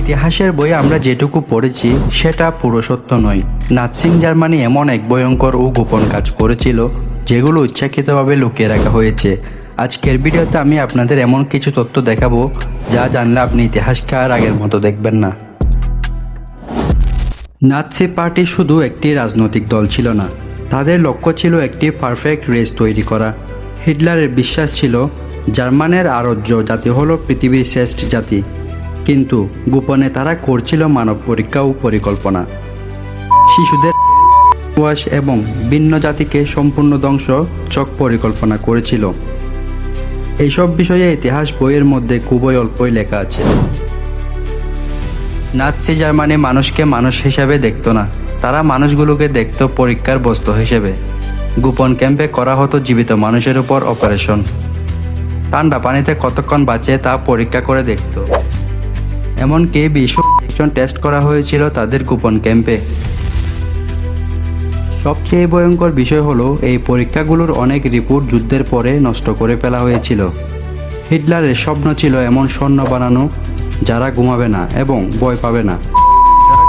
ইতিহাসের বই আমরা যেটুকু পড়েছি, সেটা পুরো সত্য নয়। নাৎসিং জার্মানি এমন এক ভয়ঙ্কর ও গোপন কাজ করেছিল, যেগুলো ইচ্ছাকৃতভাবে লুকিয়ে রাখা হয়েছে। আজকের ভিডিওতে আমি আপনাদের এমন কিছু তথ্য দেখাবো, যা জানলে আপনি ইতিহাসকে আর আগের মতো দেখবেন না। নাৎসি পার্টি শুধু একটি রাজনৈতিক দল ছিল না, তাদের লক্ষ্য ছিল একটি পারফেক্ট রেস তৈরি করা। হিটলারের বিশ্বাস ছিল, জার্মানের আরজ্য জাতি হলো পৃথিবীর শ্রেষ্ঠ জাতি। কিন্তু গোপনে তারা করছিল মানব পরীক্ষা ও পরিকল্পনা। শিশুদের এবং ভিন্ন জাতিকে সম্পূর্ণ ধ্বংস চক পরিকল্পনা করেছিল। এইসব বিষয়ে ইতিহাস বইয়ের মধ্যে খুবই অল্পই লেখা আছে। নাৎসি জার্মানি মানুষকে মানুষ হিসাবে দেখতো না। তারা মানুষগুলোকে দেখত পরীক্ষার বস্তু হিসেবে। গোপন ক্যাম্পে করা হতো জীবিত মানুষের উপর অপারেশন। ঠান্ডা পানিতে কতক্ষণ বাঁচে তা পরীক্ষা করে দেখত। এমনকি বিশ্ব টেস্ট করা হয়েছিল তাদের কুপন ক্যাম্পে সবচেয়ে ভয়ঙ্কর বিষয় হলো, এই পরীক্ষাগুলোর অনেক রিপোর্ট যুদ্ধের পরে নষ্ট করে ফেলা হয়েছিল। হিটলারের স্বপ্ন ছিল এমন সৈন্য বানানো, যারা ঘুমাবে না এবং ভয় পাবে না।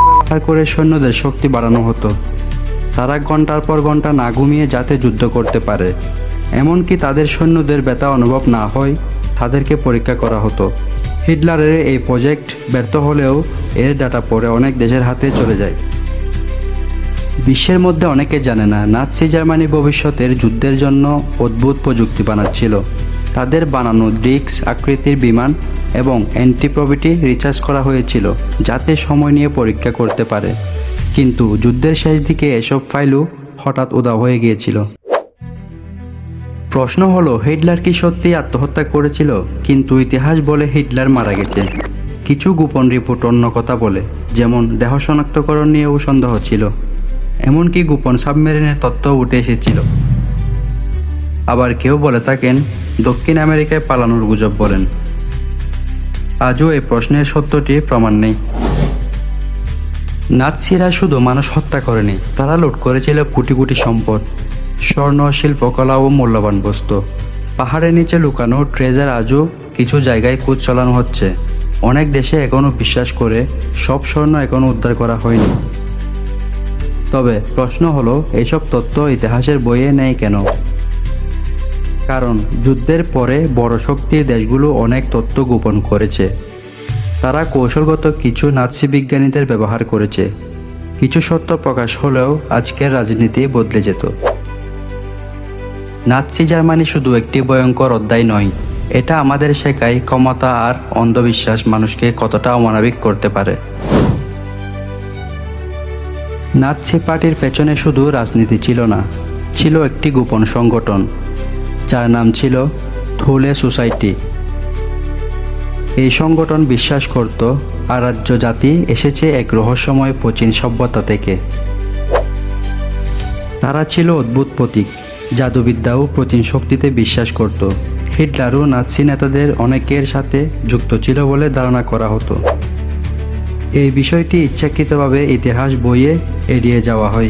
ব্যবহার করে সৈন্যদের শক্তি বাড়ানো হতো, তারা ঘণ্টার পর ঘণ্টা না ঘুমিয়ে যাতে যুদ্ধ করতে পারে। এমনকি তাদের সৈন্যদের ব্যথা অনুভব না হয়, তাদেরকে পরীক্ষা করা হতো। হিটলারের এই প্রজেক্ট ব্যর্থ হলেও এর ডাটা পরে অনেক দেশের হাতে চলে যায়। বিশ্বের মধ্যে অনেকে জানে না নাৎসি জার্মানি ভবিষ্যতের যুদ্ধের জন্য অদ্ভুত প্রযুক্তি বানাচ্ছিল। তাদের বানানো ড্রিক্স আকৃতির বিমান এবং অ্যান্টিপ্রবিটি রিচার্জ করা হয়েছিল যাতে সময় নিয়ে পরীক্ষা করতে পারে। কিন্তু যুদ্ধের শেষ দিকে এসব ফাইলও হঠাৎ উদাও হয়ে গিয়েছিল। প্রশ্ন হলো, হিটলার কি সত্যি আত্মহত্যা করেছিল? কিন্তু ইতিহাস বলে হিটলার মারা গেছে। কিছু গোপন রিপোর্ট অন্য কথা বলে, যেমন দেহ শনাক্তকরণ নিয়েও সন্দেহ ছিল। এমনকি গোপন সাবমেরিনের তথ্য উঠে এসেছিল। আবার কেউ বলে থাকেন, দক্ষিণ আমেরিকায় পালানোর গুজব বলেন। আজও এই প্রশ্নের সত্যটি প্রমাণ নেই। নাৎসিরা শুধু মানুষ হত্যা করেনি, তারা লুট করেছিল কোটি কোটি সম্পদ। স্বর্ণ, শিল্পকলা ও মূল্যবান বস্তু। পাহাড়ের নিচে লুকানো ট্রেজার আজও কিছু জায়গায় কুচ চালানো হচ্ছে। অনেক দেশে এখনও বিশ্বাস করে সব স্বর্ণ এখনও উদ্ধার করা হয়নি। তবে প্রশ্ন হলো এইসব তথ্য ইতিহাসের বইয়ে নেই কেন? কারণ যুদ্ধের পরে বড় শক্তির দেশগুলো অনেক তথ্য গোপন করেছে। তারা কৌশলগত কিছু নাৎসি বিজ্ঞানীদের ব্যবহার করেছে। কিছু সত্য প্রকাশ হলেও আজকের রাজনীতি বদলে যেত। নাৎসি জার্মানি শুধু একটি ভয়ঙ্কর অধ্যায় নয়, এটা আমাদের শেখায় ক্ষমতা আর অন্ধবিশ্বাস মানুষকে কতটা অমানবিক করতে পারে। নাৎসি পার্টির পেছনে শুধু রাজনীতি ছিল না, ছিল একটি গোপন সংগঠন, যার নাম ছিল থুলে সোসাইটি। এই সংগঠন বিশ্বাস করত আরাজ্য জাতি এসেছে এক রহস্যময় প্রাচীন সভ্যতা থেকে। তারা ছিল অদ্ভুত প্রতীক জাদুবিদ্যা ও প্রাচীন শক্তিতে বিশ্বাস করত। হিটলার ও নাৎসি নেতাদের অনেকের সাথে যুক্ত ছিল বলে ধারণা করা হতো। এই বিষয়টি ইচ্ছাকৃতভাবে ইতিহাস বইয়ে এড়িয়ে যাওয়া হয়।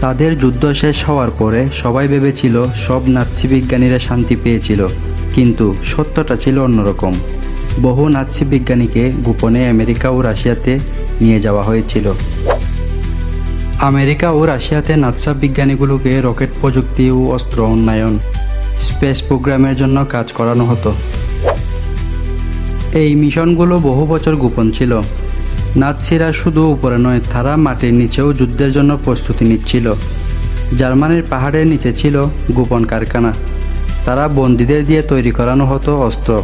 তাদের যুদ্ধ শেষ হওয়ার পরে সবাই ভেবেছিল সব নাৎসি বিজ্ঞানীরা শান্তি পেয়েছিল, কিন্তু সত্যটা ছিল অন্যরকম। বহু নাৎসি বিজ্ঞানীকে গোপনে আমেরিকা ও রাশিয়াতে নিয়ে যাওয়া হয়েছিল। আমেরিকা ও রাশিয়াতে নাৎসা বিজ্ঞানীগুলোকে রকেট প্রযুক্তি ও অস্ত্র উন্নয়ন, স্পেস প্রোগ্রামের জন্য কাজ করানো হতো। এই মিশনগুলো বহু বছর গোপন ছিল। নাৎসিরা শুধু উপরে নয়, তারা মাটির নিচেও যুদ্ধের জন্য প্রস্তুতি নিচ্ছিল। জার্মানির পাহাড়ের নিচে ছিল গোপন কারখানা। তারা বন্দীদের দিয়ে তৈরি করানো হতো অস্ত্র।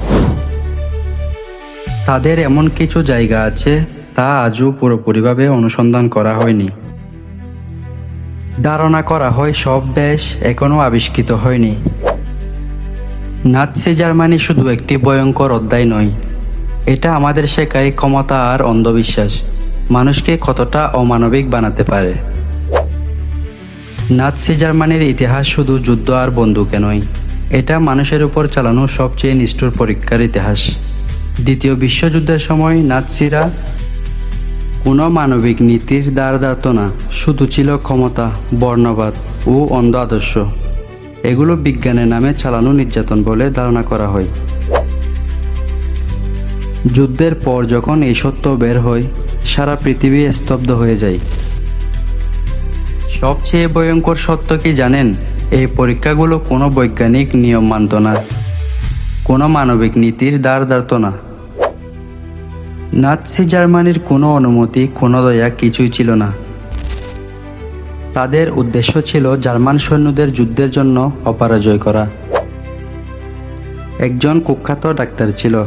তাদের এমন কিছু জায়গা আছে, তা আজও পুরোপুরিভাবে অনুসন্ধান করা হয়নি। ধারণা করা হয় সব দেশ এখনও আবিষ্কৃত হয়নি। নাৎসি জার্মানি শুধু একটি ভয়ঙ্কর অধ্যায় নয়, এটা আমাদের শেখায় ক্ষমতা আর অন্ধবিশ্বাস, মানুষকে কতটা অমানবিক বানাতে পারে। নাৎসি জার্মানির ইতিহাস শুধু যুদ্ধ আর বন্দুকে নয়, এটা মানুষের উপর চালানো সবচেয়ে নিষ্ঠুর পরীক্ষার ইতিহাস। দ্বিতীয় বিশ্বযুদ্ধের সময় নাৎসিরা কোনো মানবিক নীতির দ্বার দাঁড়ত না শুধু ছিল ক্ষমতা, বর্ণবাদ ও অন্ধ আদর্শ। এগুলো বিজ্ঞানের নামে চালানো নির্যাতন বলে ধারণা করা হয়। যুদ্ধের পর যখন এই সত্য বের হয়, সারা পৃথিবী স্তব্ধ হয়ে যায়। সবচেয়ে ভয়ঙ্কর সত্য কি জানেন? এই পরীক্ষাগুলো কোনো বৈজ্ঞানিক নিয়ম মানত না। কোনো মানবিক নীতির দ্বার না নাৎসি জার্মানির কোনো অনুমতি, কোনো দয়া কিছুই ছিল না। তাদের উদ্দেশ্য ছিল জার্মান সৈন্যদের যুদ্ধের জন্য অপরাজয় করা। একজন কুখ্যাত ডাক্তার ছিল,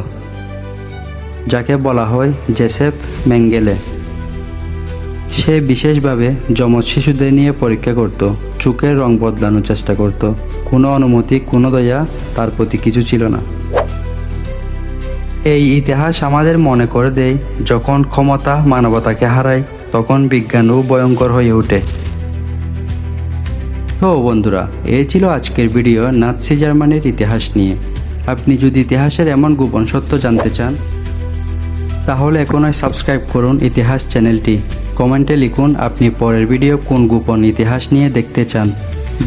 যাকে বলা হয় জেসেফ ম্যাঙ্গেলে সে বিশেষভাবে যমজ শিশুদের নিয়ে পরীক্ষা করত, চোখের রং বদলানোর চেষ্টা করত। কোনো অনুমতি, কোনো দয়া তার প্রতি কিছু ছিল না। এই ইতিহাস আমাদের মনে করে দেয়, যখন ক্ষমতা মানবতাকে হারায়, তখন বিজ্ঞানও ভয়ঙ্কর হয়ে ওঠে। তো বন্ধুরা এই ছিল আজকের ভিডিও নাৎসি জার্মানির ইতিহাস নিয়ে। আপনি যদি ইতিহাসের এমন গোপন সত্য জানতে চান, তাহলে এখনই সাবস্ক্রাইব করুন ইতিহাস চ্যানেলটি। কমেন্টে লিখুন আপনি পরের ভিডিও কোন গোপন ইতিহাস নিয়ে দেখতে চান।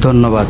ধন্যবাদ।